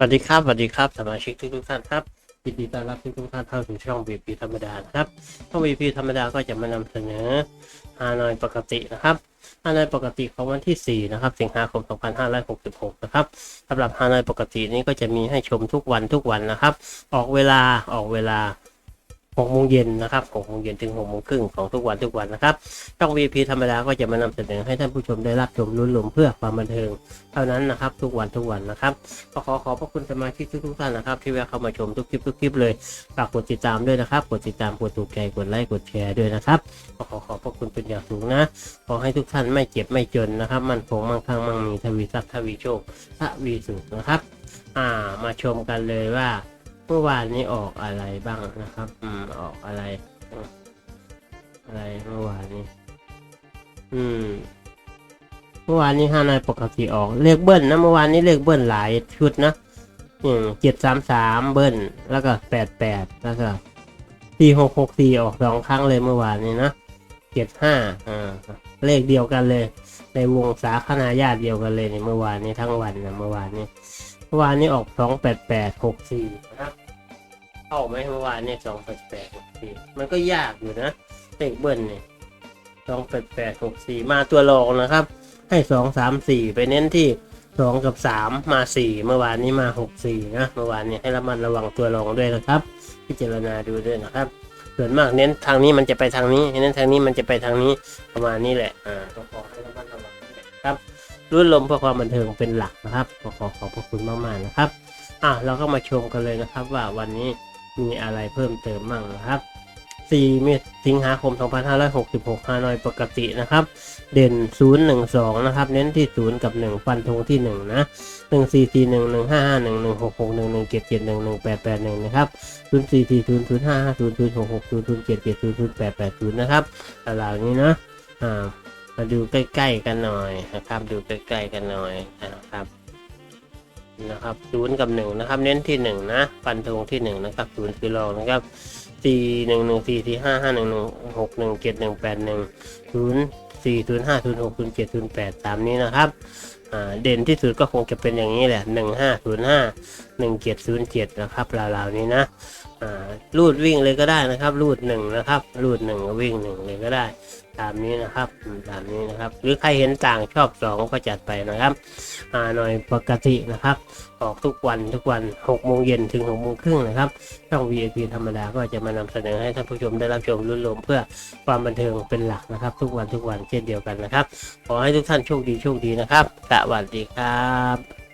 สวัสดีครับ สวัสดีครับ สมาชิกทุกทุกท่านครับยินดีต้อนรับทุกทุกท่านเข้าสู่ช่อง VP ธรรมดาครับ ช่อง VP ธรรมดาก็จะมานำเสนอฮานอยปกตินะครับฮานอยปกติของวันที่ 4 นะครับ สิงหาคม 2566 นะครับสำหรับฮานอยปกตินี้ก็จะมีให้ชมทุกวันทุกวันนะครับ ออกเวลาออกเวลา 6โมงเย็นนะครับ6โมงเย็นถึง6โมงครึ่งของทุกวันทุกวันนะครับ ช่อง VP ธรรมดาก็จะมานำเสนอให้ท่านผู้ชมได้รับชมลุ้นลมเพื่อความบันเทิง เท่านั้นนะครับ ทุกวันทุกวันนะครับก็ขอขอบพระคุณสมาชิกทุกท่านนะครับ ที่แวะเข้ามาชมทุกคลิปทุกคลิปเลยฝากกดติดตามด้วยนะครับ กดติดตามกดถูกใจกดไลค์กดแชร์ด้วยนะครับก็ขอขอบพระคุณเป็นอย่างสูงนะขอให้ทุกท่านไม่เจ็บไม่จนนะครับ มันคงมั่งคั่งมั่งมีทวีทรัพย์ทวีโชคทวีสุขนะครับ อ่ามาชมกันเลยว่า เมื่อวานนี้ออกอะไรบ้างนะครับอืมออกอะไรอืมอะไรเมื่อวานนี้ อืม เมื่อวานนี้ห้านายปกติออกเลขเบิ้ลนะเมื่อวานนี้เลขเบิ้ลหลายชุดนะอืมเจ็ดสามสามเบิ้ลแล้วก็แปดแปดแล้วก็สี่หกหกสี่ออกสองครั้งเลยเมื่อวานนี้นะเจ็ดห้าอ่าเลขเดียวกันเลย ในวงสาคนาญาติเดียวกันเลยในเมื่อวานนี้ทั้งวันนะเมื่อวานนี้ เมื่อวานนี้ออกสองแปดแปดหกสี่นะครับเข้าไหมเมื่อวานนี้สองแปดแปดหกสี่มันก็ยากอยู่นะเลขเบิ้ลเนี่ยสองแปดแปดหกสี่มาตัวรองนะครับ ให้สองสามสี่ไปเน้นที่สองกับสามมาสี่เมื่อวานนี้มาหกสี่นะเมื่อวานนี้ให้ระมัดระวังตัวรองด้วยนะครับ พิจารณาดูด้วยนะครับ ส่วนมากเน้นทางนี้มันจะไปทางนี้เน้นทางนี้มันจะไปทางนี้ประมาณนี้แหละอ่าต้องขอ รุ่นลมเพื่อความบันเทิงเป็นหลักนะครับขอขอขอบพระคุณมากๆนะครับอะเราก็มาชมกันเลยนะครับว่าวันนี้มีอะไรเพิ่มเติมบ้างนะครับ4มิสิงหาคม 2566ฮานอยปกตินะครับ เด่น 0 1 2 นะครับ เน้นที่ 0 กับ 1 ฟันธงที่ 1 นะ 1 4 4 1 1 5 5 1 1 6 6 1 1 7 7 1 1 8 8 1 นะครับ 0 4 4 0 0 5 5 0 0 6 6 0 0 7 7 0 0 8 8 0 นะครับเหล่านี้นะ อ่า มาดูใกล้ๆกันหน่อยนะครับ ดูใกล้ๆกันหน่อยนะครับนะครับศูนย์กับหนึ่งนะครับ เน้นที่หนึ่งนะฟันธงที่หนึ่งนะครับศูนย์คือรองนะครับสี่หนึ่งหนึ่งสี่สี่ห้าห้าหนึ่งหนึ่งหกหนึ่งเจ็ดหนึ่งแปดหนึ่งศูนย์สี่ศูนย์ห้าศูนย์หกศูนย์เจ็ดศูนย์แปดตามนี้นะครับอ่าเด่นที่สุดก็คงจะเป็นอย่างนี้แหละหนึ่งห้าศูนย์ห้าหนึ่งเจ็ดศูนย์เจ็ดนะครับราวๆนี้นะอ่ารูดวิ่งเลยก็ได้นะครับ รูดหนึ่งนะครับ รูดหนึ่งวิ่งหนึ่งเลยก็ได้ ตามนี้นะครับตามนี้นะครับ หรือใครเห็นต่างชอบสองก็จัดไปนะครับอ่าหน่อยปกตินะครับ ออกทุกวันทุกวัน6โมงเย็นถึง6โมงครึ่งนะครับช่อง VIP ธรรมดาก็จะมานำเสนอให้ท่านผู้ชมได้รับชมรุ่นรวมเพื่อความบันเทิงเป็นหลักนะครับ ทุกวันทุกวันเช่นเดียวกันนะครับ ขอให้ทุกท่านโชคดีโชคดีนะครับสวัสดีครับ